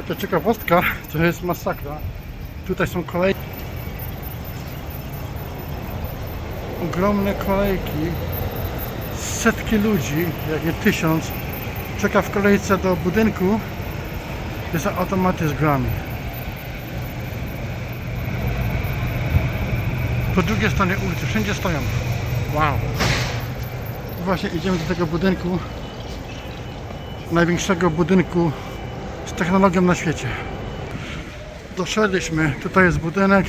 Taka ciekawostka, to jest masakra. Tutaj są kolejki. Ogromne kolejki. Setki ludzi, jak nie tysiąc, czeka w kolejce do budynku. Z grami. Po drugiej stronie ulicy, wszędzie stoją. Wow. Właśnie idziemy do tego budynku. Największego budynku z technologią na świecie. Doszedliśmy, tutaj jest budynek.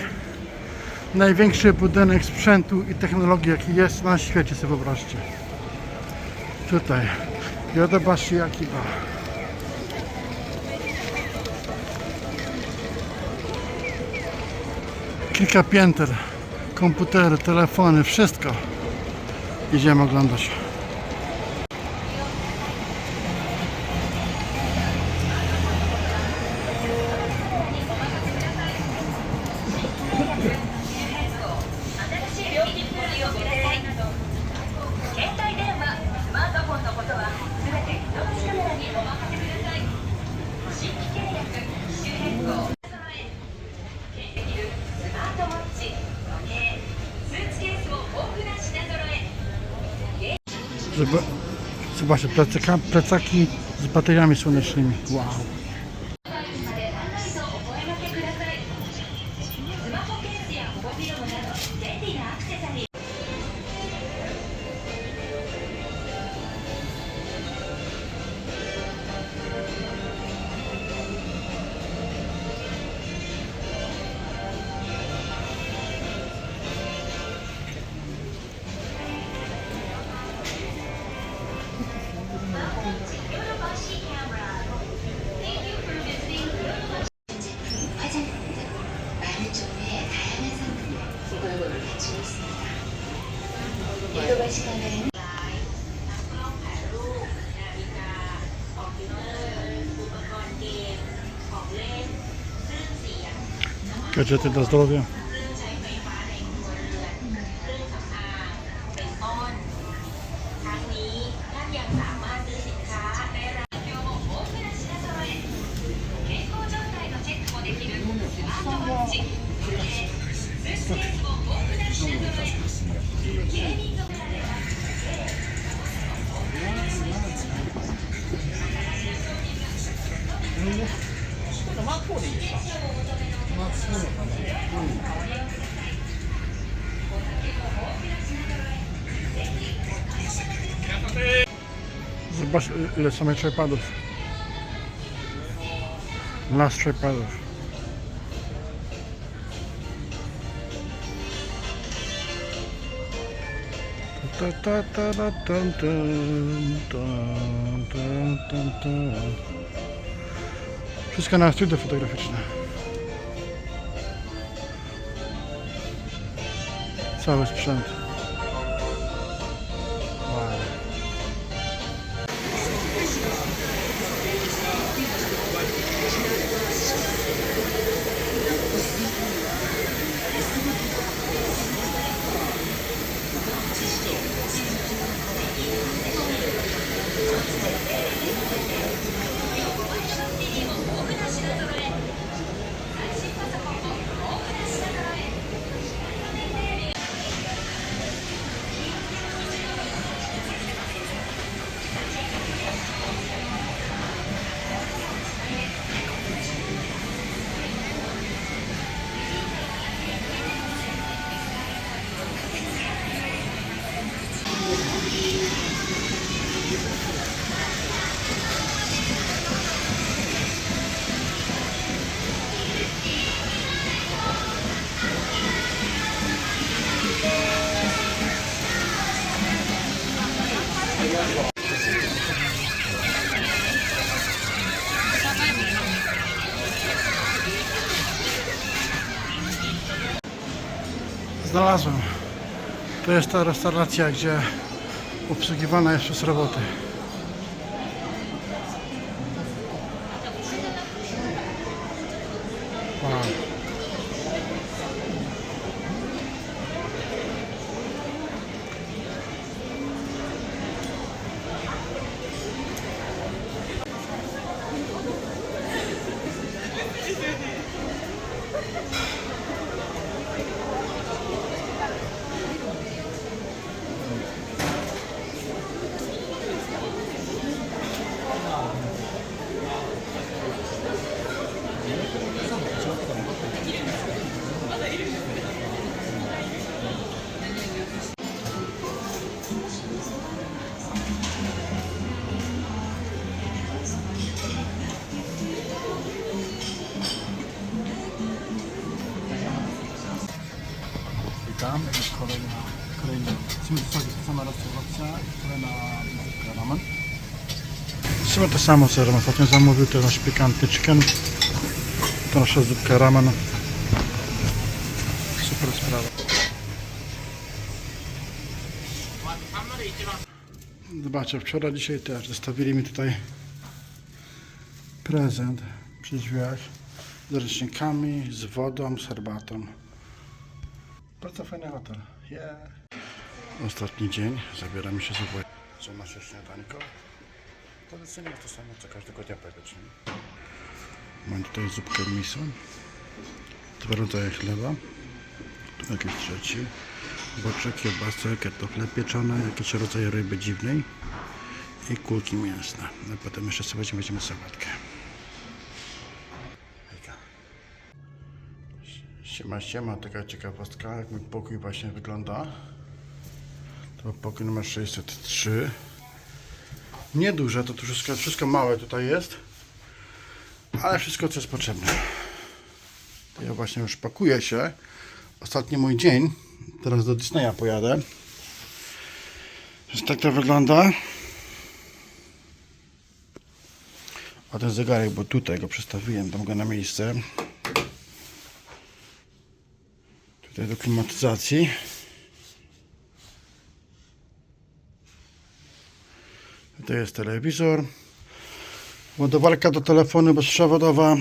Największy budynek sprzętu i technologii jaki jest na świecie, sobie wyobraźcie. Tutaj. Yodobashi Akiba. Kilka pięter, komputery, telefony, wszystko. Idziemy oglądać. Zobaczcie, plecaka, plecaki z bateriami słonecznymi. Wow. Хочу жити до здоров'я. Ile samych tripadów. Las tripadów. Ta ta ta ta tan tan tan. Wszystko na studio fotograficzne. Cały sprzęt. Znalazłem. To jest ta restauracja, gdzie obsługiwana jest przez roboty. Sumie to samo co Roman ostatnio zamówił, to nasz pikantny chicken, to nasza zupka ramen. Super sprawa. Zobaczcie, wczoraj, dzisiaj też zostawili mi tutaj prezent przy drzwiach z ręcznikami, z wodą, z herbatą. Bardzo fajny hotel. Yeah. Ostatni dzień. Zabieramy się za Co nasze śniadanko? Tradycyjnie jest to samo co każdego dnia praktycznie. Mam tutaj zupkę miso. Dwa rodzaje chleba. Tu jakiś trzeci. Boczek, kiełbasę, kartofle pieczone, jakieś rodzaje ryby dziwnej i kulki mięsne. I potem jeszcze sobie weźmiemy sałatkę. Siema, siema, taka ciekawostka, jak mój pokój właśnie wygląda. To pokój numer 603. Nieduże, to wszystko, wszystko małe tutaj jest, ale wszystko co jest potrzebne. To ja właśnie już pakuję się. Ostatni mój dzień, teraz do Disneya pojadę. Więc tak to wygląda. A ten zegarek, bo tutaj go przestawiłem, dam go na miejsce. Tutaj do klimatyzacji. Tutaj jest telewizor. Ładowarka do telefonu bezprzewodowa.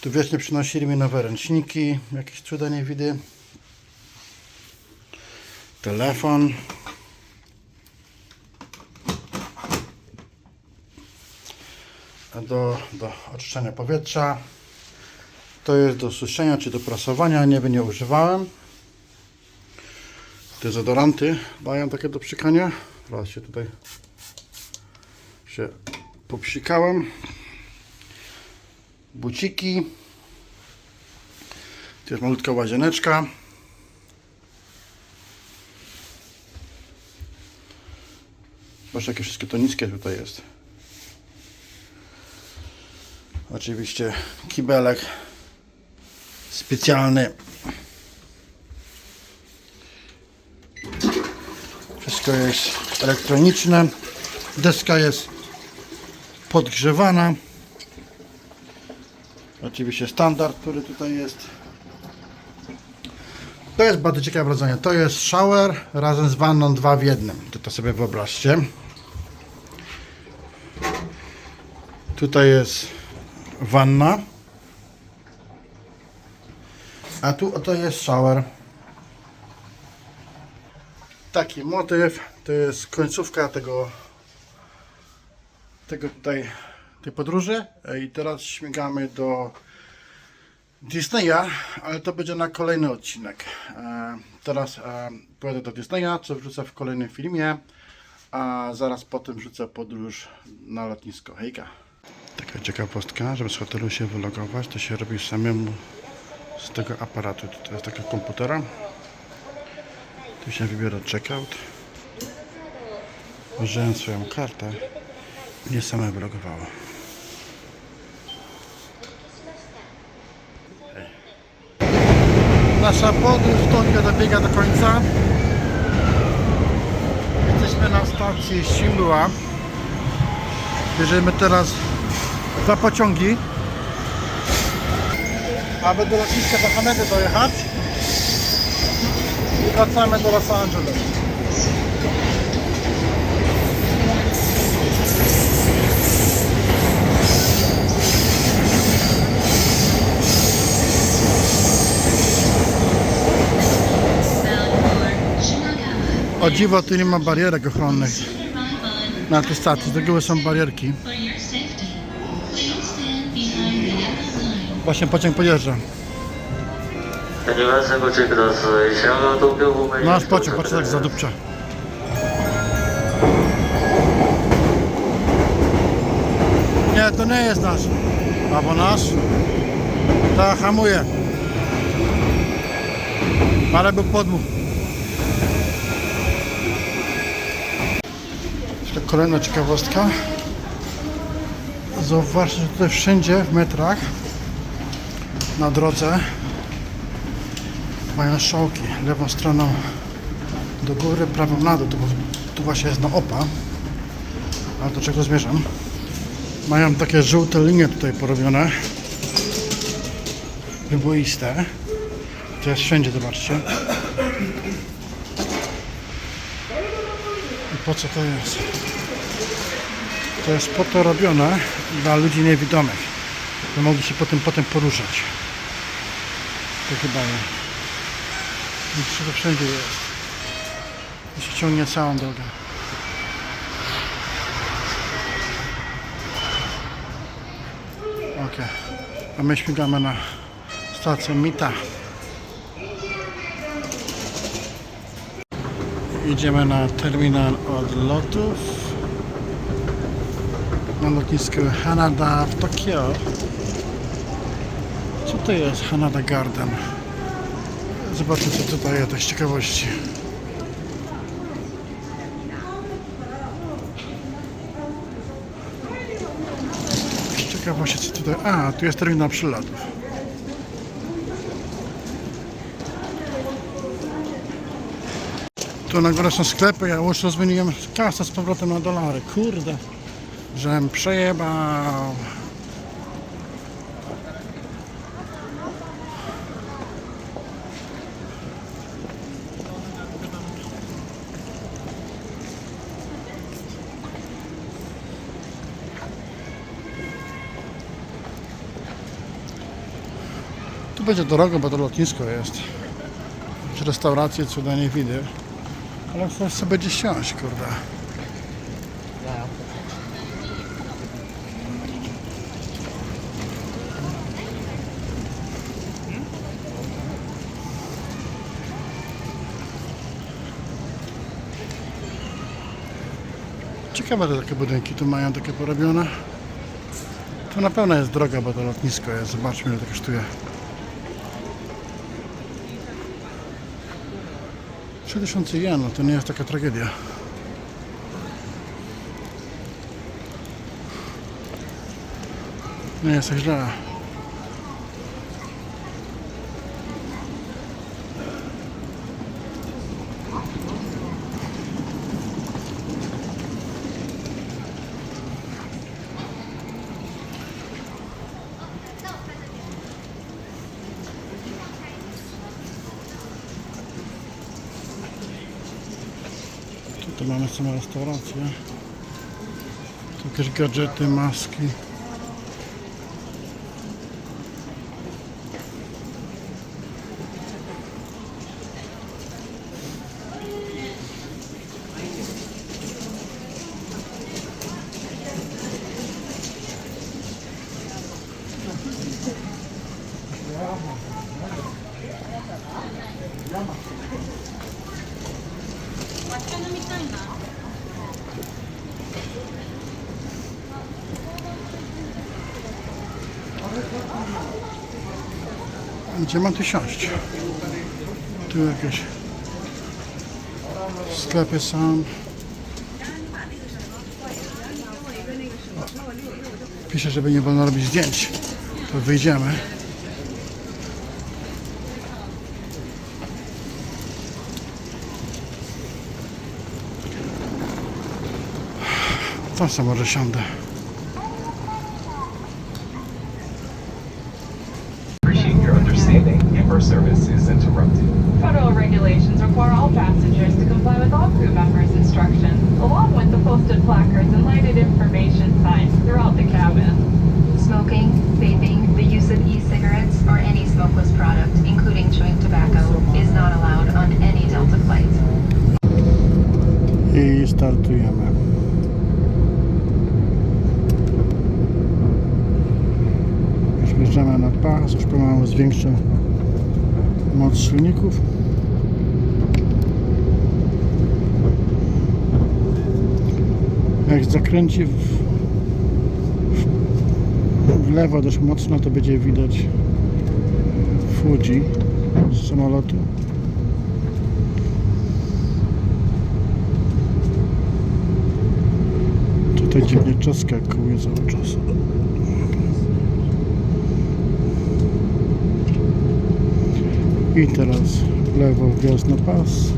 Tu wiecznie przynosili mi nowe ręczniki. Jakieś cuda nie widzę. Telefon. Do, do oczyszczania powietrza. To jest do suszenia czy do prasowania. Nie wiem, nie używałem. Dezodoranty mają takie do psikania. Raz się tutaj się popsikałem. Buciki. Jest malutka łazieneczka. Zobaczcie, jakie wszystkie to niskie tutaj jest. Oczywiście kibelek specjalny. Wszystko jest elektroniczne. Deska jest podgrzewana. Oczywiście standard, który tutaj jest. To jest bardzo ciekawe rozwiązanie. To jest shower razem z wanną dwa w jednym. To, to sobie wyobraźcie. Tutaj jest wanna. A tu oto jest shower. Taki motyw. To jest końcówka tego tego tutaj tej podróży. E, I teraz śmigamy do Disneya, ale to będzie na kolejny odcinek. E, Teraz e, pojadę do Disneya, co wrzucę w kolejnym filmie, a zaraz potem wrzucę podróż na lotnisko. Hejka! Taka ciekawostka, żeby z hotelu się wylogować, to się robi samemu z tego aparatu. To jest taka komputera. Tu się wybiera checkout. Użyłem swoją kartę. Mnie same wylogowało. Nasza podróż w dobiega do końca. Jesteśmy na stacji Shibuya. Bierzemy teraz dwa pociągi, aby do lotniska do Hanedy dojechać i wracamy do Los Angeles. Dziwo, tu nie ma barierek ochronnych na tej stacji. Z reguły są barierki. Właśnie pociąg podjeżdża. Nasz pociąg, patrz tak zadupcza. Nie, to nie jest nasz. Albo nasz. Ta hamuje. Ale był podmuch. Jeszcze kolejna ciekawostka. Zauważcie, że tutaj wszędzie w metrach na drodze mają szołki lewą stroną do góry, prawą na dół. Tu, tu właśnie jest na opa. A do czego zmierzam? Mają takie żółte linie tutaj porobione. Wyboiste. To jest wszędzie, zobaczcie. Po co to jest? To jest po to robione dla ludzi niewidomych. By mogli się potem, potem poruszać. To chyba jest. Myślę, że wszędzie jest. I się ciągnie całą drogę. Ok. A my śmigamy na stację Mita. Idziemy na terminal odlotów na lotnisku Hanada w Tokio. Co to jest Hanada Garden? Zobaczmy co tutaj z ciekawości. Ciekawości co tutaj... A, tu jest terminal przylatów. Tu na górze są sklepy, ja już zmieniłem kasę z powrotem na dolary. Kurde, żem przejebał. Tu będzie drogo, bo to lotnisko jest. Restauracje cuda nie widzę. Ale chcę sobie gdzieś siąść, kurde. Ciekawe, że takie budynki tu mają takie porobione. To na pewno jest droga, bo to lotnisko jest. Zobaczmy, ile to kosztuje. 3000 jen, no to nie jest taka tragedia. Nie jest tak źle. Tu jakieś gadżety, maski. Gdzie mam tu siąść? Tu jakieś sklepy są. Pisze, żeby nie wolno robić zdjęć. To wyjdziemy. Tam sobie może siądę. Startujemy. Wjeżdżamy na pas, już pomału zwiększę moc silników. Jak zakręci w, w lewo dość mocno, to będzie widać Fuji z samolotu. Tutaj dziwnie czeska kołuje cały czas. I teraz lewo wjazd na pas.